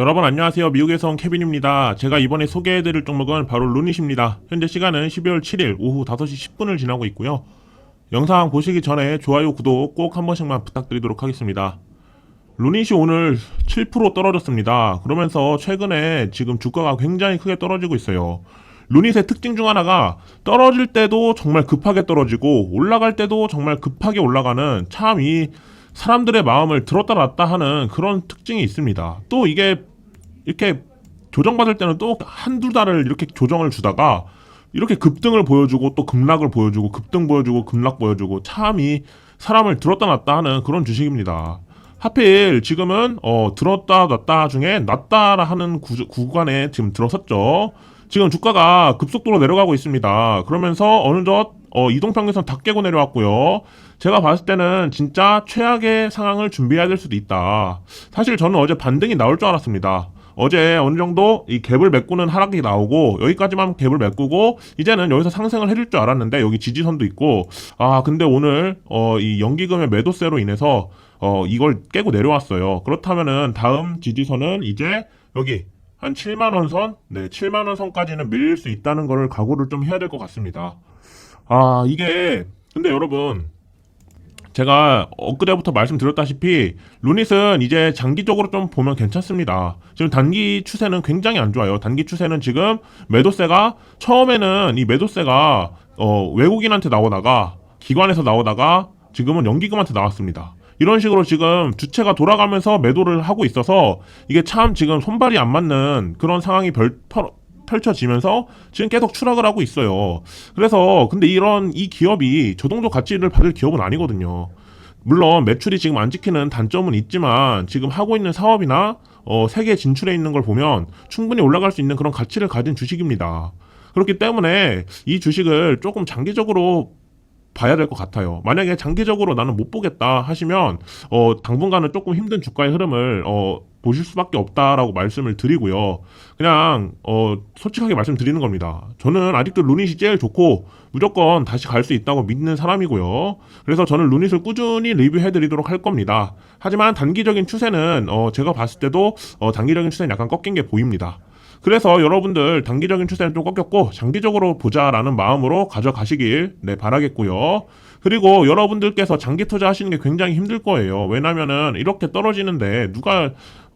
여러분 안녕하세요. 미국에서 온 케빈입니다. 제가 이번에 소개해드릴 종목은 바로 루닛입니다. 현재 시간은 12월 7일 오후 5시 10분을 지나고 있고요. 영상 보시기 전에 좋아요, 구독 꼭 한 번씩만 부탁드리도록 하겠습니다. 루닛이 오늘 7% 떨어졌습니다. 그러면서 최근에 지금 주가가 굉장히 크게 떨어지고 있어요. 루닛의 특징 중 하나가 떨어질 때도 정말 급하게 떨어지고 올라갈 때도 정말 급하게 올라가는 참 이 사람들의 마음을 들었다 놨다 하는 그런 특징이 있습니다. 또 이게 이렇게 조정받을 때는 또 한두 달을 이렇게 조정을 주다가 이렇게 급등을 보여주고 또 급락을 보여주고 급등 보여주고 급락 보여주고 참이 사람을 들었다 놨다 하는 그런 주식입니다. 하필 지금은 어 들었다 놨다 중에 놨다라 하는 구, 구간에 지금 들어섰죠. 지금 주가가 급속도로 내려가고 있습니다. 그러면서 어느덧 어, 이동평균선 다 깨고 내려왔고요. 제가 봤을 때는 진짜 최악의 상황을 준비해야 될 수도 있다. 사실 저는 어제 반등이 나올 줄 알았습니다. 어제 어느 정도 이 갭을 메꾸는 하락이 나오고 여기까지만 갭을 메꾸고 이제는 여기서 상승을 해줄 줄 알았는데 여기 지지선도 있고 아 근데 오늘 어 이 연기금의 매도세로 인해서 어 이걸 깨고 내려왔어요. 그렇다면은 다음 지지선은 이제 여기 한 7만 원 선, 네 7만 원 선까지는 밀릴 수 있다는 거를 각오를 좀 해야 될 것 같습니다. 아 이게 근데 여러분 제가 엊그제부터 말씀드렸다시피 루닛은 이제 장기적으로 좀 보면 괜찮습니다. 지금 단기 추세는 굉장히 안 좋아요. 단기 추세는 지금 매도세가 처음에는 이 매도세가 어, 외국인한테 나오다가 기관에서 나오다가 지금은 연기금한테 나왔습니다. 이런 식으로 지금 주체가 돌아가면서 매도를 하고 있어서 이게 참 지금 손발이 안 맞는 그런 상황이 별, 펼- 펼쳐지면서 지금 계속 추락을 하고 있어요. 그래서 근데 이런 이 기업이 저동조 가치를 받을 기업은 아니거든요. 물론 매출이 지금 안 지키는 단점은 있지만 지금 하고 있는 사업이나 어, 세계 진출해 있는 걸 보면 충분히 올라갈 수 있는 그런 가치를 가진 주식입니다. 그렇기 때문에 이 주식을 조금 장기적으로 봐야 될 것 같아요. 만약에 장기적으로 나는 못 보겠다 하시면 어, 당분간은 조금 힘든 주가의 흐름을 어, 보실 수밖에 없다라고 말씀을 드리고요. 그냥 어, 솔직하게 말씀드리는 겁니다. 저는 아직도 루닛이 제일 좋고 무조건 다시 갈 수 있다고 믿는 사람이고요. 그래서 저는 루닛을 꾸준히 리뷰해드리도록 할 겁니다. 하지만 단기적인 추세는 어, 제가 봤을 때도 어, 단기적인 추세는 약간 꺾인 게 보입니다. 그래서 여러분들 단기적인 추세는 좀 꺾였고 장기적으로 보자라는 마음으로 가져가시길 네 바라겠고요. 그리고 여러분들께서 장기 투자하시는 게 굉장히 힘들 거예요. 왜냐면은 이렇게 떨어지는데 누가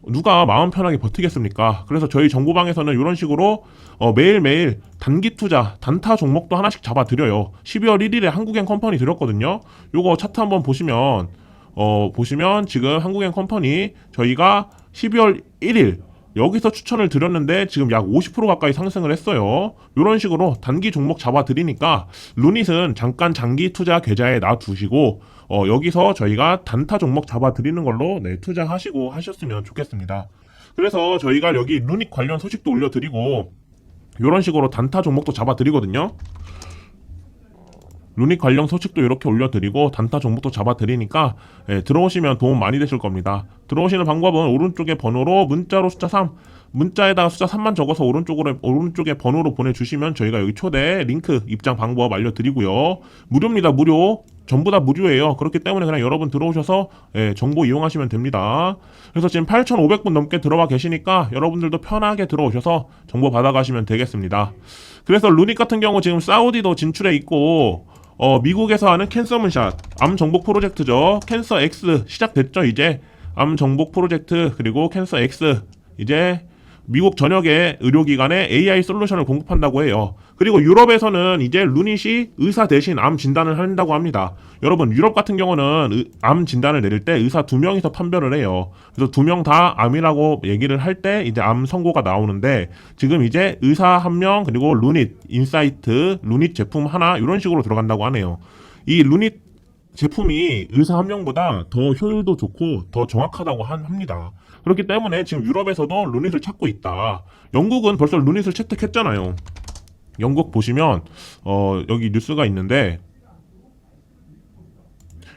누가 마음 편하게 버티겠습니까? 그래서 저희 정보방에서는 이런 식으로 어, 매일매일 단기 투자 단타 종목도 하나씩 잡아드려요. 12월 1일에 한국엔 컴퍼니 드렸거든요. 요거 차트 한번 보시면 어, 보시면 지금 한국엔 컴퍼니 저희가 12월 1일 여기서 추천을 드렸는데 지금 약 50% 가까이 상승을 했어요. 이런 식으로 단기 종목 잡아드리니까 루닛은 잠깐 장기 투자 계좌에 놔두시고 어, 여기서 저희가 단타 종목 잡아드리는 걸로 네, 투자하시고 하셨으면 좋겠습니다. 그래서 저희가 여기 루닛 관련 소식도 올려드리고 이런 식으로 단타 종목도 잡아드리거든요. 루닛 관련 소식도 이렇게 올려드리고 단타 종목도 잡아드리니까 예, 들어오시면 도움 많이 되실 겁니다. 들어오시는 방법은 오른쪽에 번호로 문자로 숫자 3 문자에다가 숫자 3만 적어서 오른쪽으로 오른쪽에 번호로 보내주시면 저희가 여기 초대 링크 입장 방법 알려드리고요. 무료입니다. 무료. 전부 다 무료예요. 그렇기 때문에 그냥 여러분 들어오셔서 예, 정보 이용하시면 됩니다. 그래서 지금 8,500분 넘게 들어와 계시니까 여러분들도 편하게 들어오셔서 정보 받아가시면 되겠습니다. 그래서 루닛 같은 경우 지금 사우디도 진출해 있고 어, 미국에서 하는 캔서 문샷, 암 정복 프로젝트죠. 캔서 X 시작됐죠, 이제. 암 정복 프로젝트, 그리고 캔서 X. 이제 미국 전역의 의료기관에 AI 솔루션을 공급한다고 해요. 그리고 유럽에서는 이제 루닛이 의사 대신 암 진단을 한다고 합니다. 여러분, 유럽 같은 경우는 의- 암 진단을 내릴 때 의사 두 명이서 판별을 해요. 그래서 두 명 다 암이라고 얘기를 할 때 이제 암 선고가 나오는데 지금 이제 의사 한 명 그리고 루닛 인사이트 루닛 제품 하나 이런 식으로 들어간다고 하네요. 이 루닛 제품이 의사 한 명보다 더 효율도 좋고 더 정확하다고 한- 합니다. 그렇기 때문에 지금 유럽에서도 루닛을 찾고 있다. 영국은 벌써 루닛을 채택했잖아요. 영국 보시면 어, 여기 뉴스가 있는데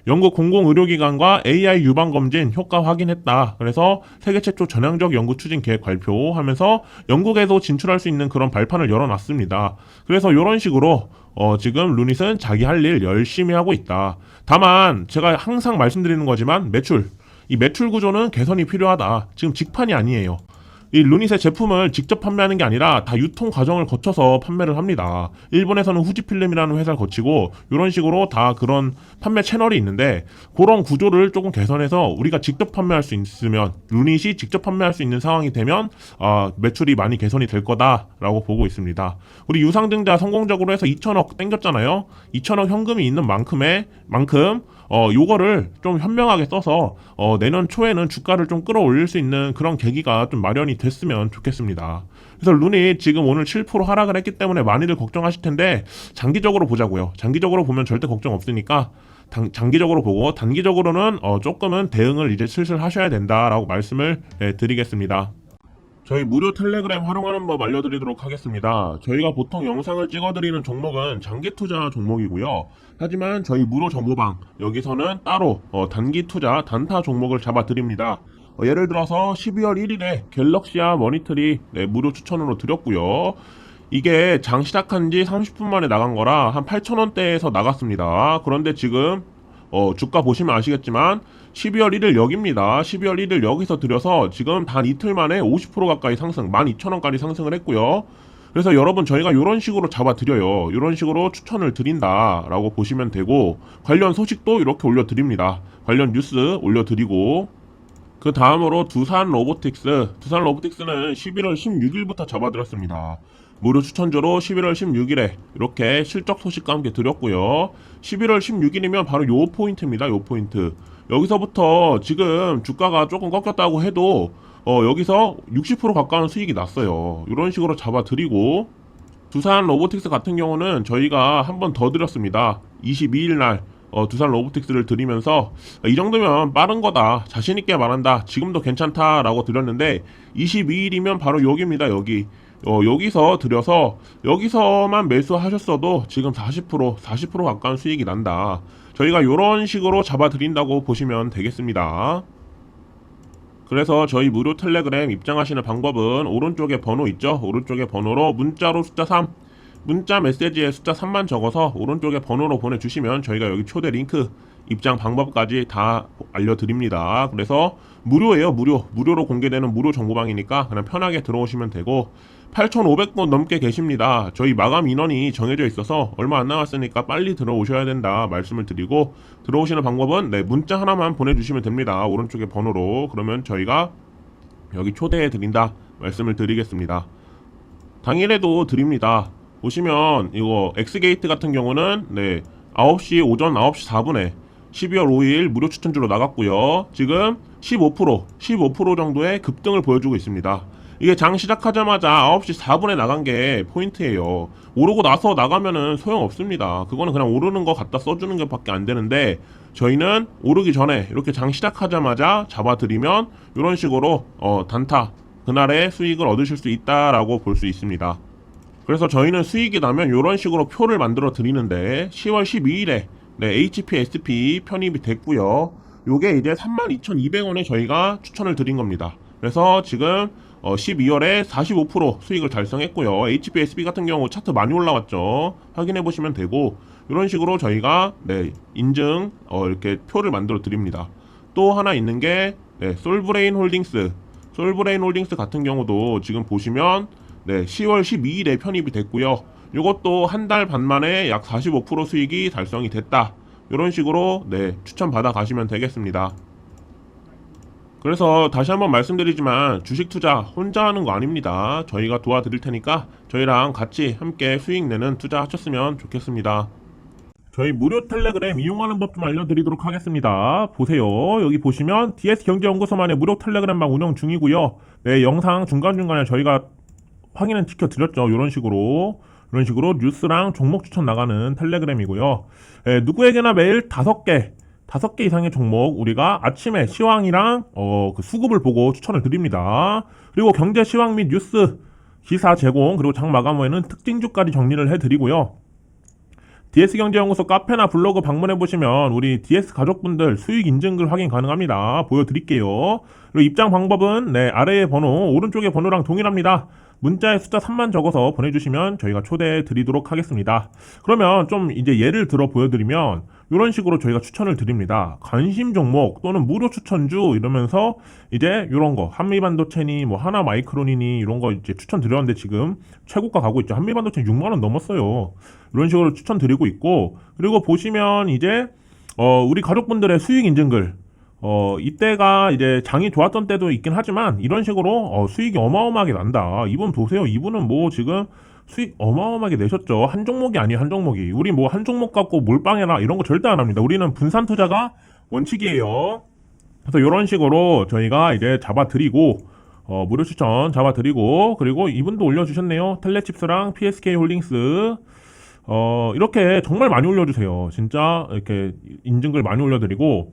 영국 공공의료기관과 AI 유방 검진 효과 확인했다. 그래서 세계 최초 전향적 연구 추진 계획 발표하면서 영국에도 진출할 수 있는 그런 발판을 열어놨습니다. 그래서 이런 식으로 어, 지금 루닛은 자기 할 일 열심히 하고 있다. 다만 제가 항상 말씀드리는 거지만 매출 이 매출 구조는 개선이 필요하다. 지금 직판이 아니에요. 이 루닛의 제품을 직접 판매하는 게 아니라 다 유통 과정을 거쳐서 판매를 합니다. 일본에서는 후지필름이라는 회사를 거치고 이런 식으로 다 그런 판매 채널이 있는데 그런 구조를 조금 개선해서 우리가 직접 판매할 수 있으면 루닛이 직접 판매할 수 있는 상황이 되면 아, 매출이 많이 개선이 될 거다라고 보고 있습니다. 우리 유상증자 성공적으로 해서 2천억 땡겼잖아요. 2천억 현금이 있는 만큼의 만큼 어, 요거를 좀 현명하게 써서 어, 내년 초에는 주가를 좀 끌어올릴 수 있는 그런 계기가 좀 마련이 됐으면 좋겠습니다. 그래서 루닛 지금 오늘 7% 하락을 했기 때문에 많이들 걱정하실 텐데 장기적으로 보자고요. 장기적으로 보면 절대 걱정 없으니까 당- 장기적으로 보고 단기적으로는 어, 조금은 대응을 이제 슬슬 하셔야 된다라고 말씀을 예, 드리겠습니다. 저희 무료 텔레그램 활용하는 법 알려드리도록 하겠습니다. 저희가 보통 영상을 찍어드리는 종목은 장기 투자 종목이고요. 하지만 저희 무료 정보방 여기서는 따로 어, 단기 투자 단타 종목을 잡아드립니다. 어, 예를 들어서 12월 1일에 갤럭시아 머니터리 네, 무료 추천으로 드렸고요. 이게 장 시작한 지 30분 만에 나간 거라 한 8,000원대에서 나갔습니다. 그런데 지금 어, 주가 보시면 아시겠지만 12월 1일 여기입니다. 12월 1일 여기서 들여서 지금 단 이틀 만에 50% 가까이 상승, 12,000원까지 상승을 했고요. 그래서 여러분 저희가 이런 식으로 잡아드려요. 이런 식으로 추천을 드린다라고 보시면 되고 관련 소식도 이렇게 올려드립니다. 관련 뉴스 올려드리고 그 다음으로 두산 로보틱스. 두산 로보틱스는 11월 16일부터 잡아들었습니다. 무료 추천조로 11월 16일에 이렇게 실적 소식과 함께 드렸고요. 11월 16일이면 바로 요 포인트입니다. 요 포인트. 여기서부터 지금 주가가 조금 꺾였다고 해도 어, 여기서 60% 가까운 수익이 났어요. 이런 식으로 잡아드리고 두산 로보틱스 같은 경우는 저희가 한 번 더 드렸습니다. 22일 날 어, 두산 로보틱스를 드리면서 이 정도면 빠른 거다. 자신 있게 말한다. 지금도 괜찮다 라고 드렸는데 22일이면 바로 여기입니다. 여기. 어, 여기서 드려서 여기서만 매수하셨어도 지금 40% 40% 가까운 수익이 난다. 저희가 이런 식으로 잡아드린다고 보시면 되겠습니다. 그래서 저희 무료 텔레그램 입장하시는 방법은 오른쪽에 번호 있죠? 오른쪽에 번호로 문자로 숫자 3 문자 메시지에 숫자 3만 적어서 오른쪽에 번호로 보내주시면 저희가 여기 초대 링크 입장 방법까지 다 알려드립니다. 그래서 무료예요, 무료. 무료로 공개되는 무료 정보방이니까 그냥 편하게 들어오시면 되고 8,500분 넘게 계십니다. 저희 마감 인원이 정해져 있어서 얼마 안 남았으니까 빨리 들어오셔야 된다 말씀을 드리고 들어오시는 방법은 네, 문자 하나만 보내주시면 됩니다. 오른쪽에 번호로 그러면 저희가 여기 초대해 드린다 말씀을 드리겠습니다. 당일에도 드립니다. 보시면 이거 엑스게이트 같은 경우는 네 9시 오전 9시 4분에 12월 5일 무료 추천주로 나갔고요. 지금 15% 15% 정도의 급등을 보여주고 있습니다. 이게 장 시작하자마자 9시 4분에 나간 게 포인트예요. 오르고 나서 나가면은 소용 없습니다. 그거는 그냥 오르는 거 갖다 써주는 게 밖에 안 되는데 저희는 오르기 전에 이렇게 장 시작하자마자 잡아드리면 이런 식으로 어, 단타 그날의 수익을 얻으실 수 있다라고 볼 수 있습니다. 그래서 저희는 수익이 나면 이런 식으로 표를 만들어 드리는데 10월 12일에 네, HP, SP 편입이 됐고요. 요게 이제 32,200원에 저희가 추천을 드린 겁니다. 그래서 지금 어, 12월에 45% 수익을 달성했고요. HP, SB 같은 경우 차트 많이 올라왔죠. 확인해 보시면 되고 이런 식으로 저희가 네, 인증 어, 이렇게 표를 만들어 드립니다. 또 하나 있는 게 네, 솔브레인 홀딩스. 솔브레인 홀딩스 같은 경우도 지금 보시면 네, 10월 12일에 편입이 됐고요. 이것도 한 달 반 만에 약 45% 수익이 달성이 됐다. 이런 식으로 네, 추천 받아 가시면 되겠습니다. 그래서 다시 한번 말씀드리지만 주식 투자 혼자 하는 거 아닙니다. 저희가 도와드릴 테니까 저희랑 같이 함께 수익 내는 투자 하셨으면 좋겠습니다. 저희 무료 텔레그램 이용하는 법 좀 알려드리도록 하겠습니다. 보세요. 여기 보시면 DS 경제연구소만의 무료 텔레그램방 운영 중이고요. 네, 영상 중간중간에 저희가 확인은 지켜드렸죠. 이런 식으로. 이런 식으로 뉴스랑 종목 추천 나가는 텔레그램이고요. 예, 누구에게나 매일 다섯 개, 다섯 개 이상의 종목 우리가 아침에 시황이랑 어, 그 수급을 보고 추천을 드립니다. 그리고 경제 시황 및 뉴스 기사 제공 그리고 장 마감 후에는 특징 주까지 정리를 해드리고요. DS경제연구소 카페나 블로그 방문해 보시면 우리 DS 가족분들 수익 인증글 확인 가능합니다. 보여드릴게요. 그리고 입장 방법은 네 아래의 번호 오른쪽의 번호랑 동일합니다. 문자에 숫자 3만 적어서 보내주시면 저희가 초대해 드리도록 하겠습니다. 그러면 좀 이제 예를 들어 보여드리면 이런 식으로 저희가 추천을 드립니다. 관심 종목 또는 무료 추천주 이러면서 이제 이런 거 한미반도체니 뭐 하나 마이크론이니 이런 거 이제 추천 드렸는데 지금 최고가 가고 있죠. 한미반도체 6만 원 넘었어요. 이런 식으로 추천 드리고 있고 그리고 보시면 이제 어 우리 가족분들의 수익 인증글 어 이때가 이제 장이 좋았던 때도 있긴 하지만 이런 식으로 어, 수익이 어마어마하게 난다. 이분 보세요. 이분은 뭐 지금 수익 어마어마하게 내셨죠. 한 종목이 아니에요, 한 종목이. 우리 뭐 한 종목 갖고 몰빵해라 이런 거 절대 안 합니다. 우리는 분산 투자가 원칙이에요. 그래서 이런 식으로 저희가 이제 잡아드리고 어, 무료 추천 잡아드리고 그리고 이분도 올려주셨네요. 텔레칩스랑 PSK 홀딩스 어, 이렇게 정말 많이 올려주세요. 진짜 이렇게 인증글 많이 올려드리고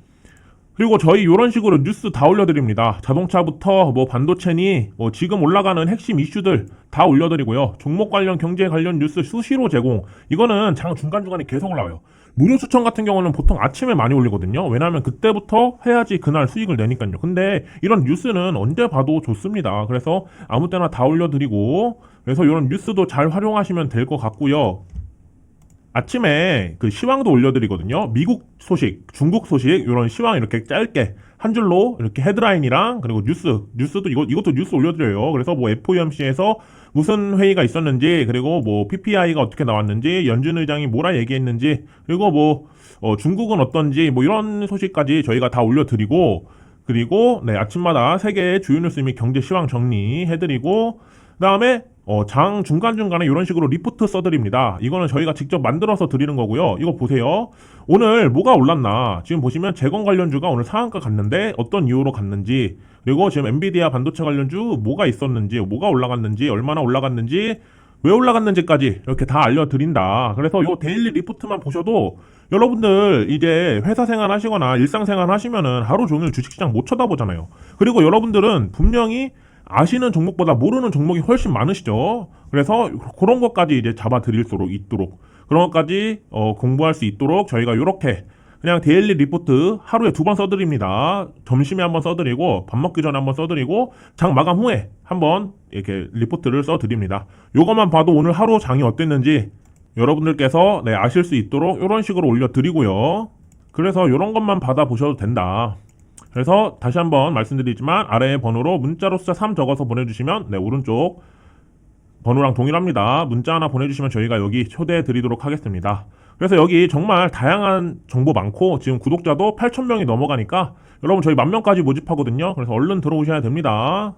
그리고 저희 이런 식으로 뉴스 다 올려드립니다. 자동차부터 뭐 반도체니 뭐 지금 올라가는 핵심 이슈들 다 올려드리고요. 종목 관련 경제 관련 뉴스 수시로 제공. 이거는 장 중간 중간에 계속 올라와요. 무료 추천 같은 경우는 보통 아침에 많이 올리거든요. 왜냐하면 그때부터 해야지 그날 수익을 내니까요. 근데 이런 뉴스는 언제 봐도 좋습니다. 그래서 아무 때나 다 올려드리고 그래서 이런 뉴스도 잘 활용하시면 될 것 같고요. 아침에 그 시황도 올려드리거든요. 미국 소식, 중국 소식 이런 시황 이렇게 짧게 한 줄로 이렇게 헤드라인이랑 그리고 뉴스, 뉴스도 이거 이것도 뉴스 올려드려요. 그래서 뭐 FOMC에서 무슨 회의가 있었는지 그리고 뭐 PPI가 어떻게 나왔는지 연준 의장이 뭐라 얘기했는지 그리고 뭐 어, 중국은 어떤지 뭐 이런 소식까지 저희가 다 올려드리고 그리고 네 아침마다 세계의 주요 뉴스 및 경제 시황 정리해드리고 그다음에 어, 장 중간중간에 이런 식으로 리포트 써드립니다. 이거는 저희가 직접 만들어서 드리는 거고요. 이거 보세요. 오늘 뭐가 올랐나? 지금 보시면 재건 관련주가 오늘 상한가 갔는데 어떤 이유로 갔는지 그리고 지금 엔비디아 반도체 관련주 뭐가 있었는지 뭐가 올라갔는지 얼마나 올라갔는지 왜 올라갔는지까지 이렇게 다 알려드린다. 그래서 요 데일리 리포트만 보셔도 여러분들 이제 회사 생활 하시거나 일상 생활 하시면은 하루 종일 주식시장 못 쳐다보잖아요. 그리고 여러분들은 분명히 아시는 종목보다 모르는 종목이 훨씬 많으시죠. 그래서 그런 것까지 이제 잡아 드릴 수 있도록 그런 것까지 어, 공부할 수 있도록 저희가 이렇게 그냥 데일리 리포트 하루에 두 번 써드립니다. 점심에 한번 써드리고 밥 먹기 전에 한번 써드리고 장 마감 후에 한번 이렇게 리포트를 써드립니다. 요것만 봐도 오늘 하루 장이 어땠는지 여러분들께서 네, 아실 수 있도록 이런 식으로 올려드리고요. 그래서 이런 것만 받아보셔도 된다. 그래서 다시 한번 말씀드리지만 아래의 번호로 문자로 숫자 3 적어서 보내주시면 네 오른쪽 번호랑 동일합니다. 문자 하나 보내주시면 저희가 여기 초대해 드리도록 하겠습니다. 그래서 여기 정말 다양한 정보 많고 지금 구독자도 8,000명이 넘어가니까 여러분 저희 만 명까지 모집하거든요. 그래서 얼른 들어오셔야 됩니다.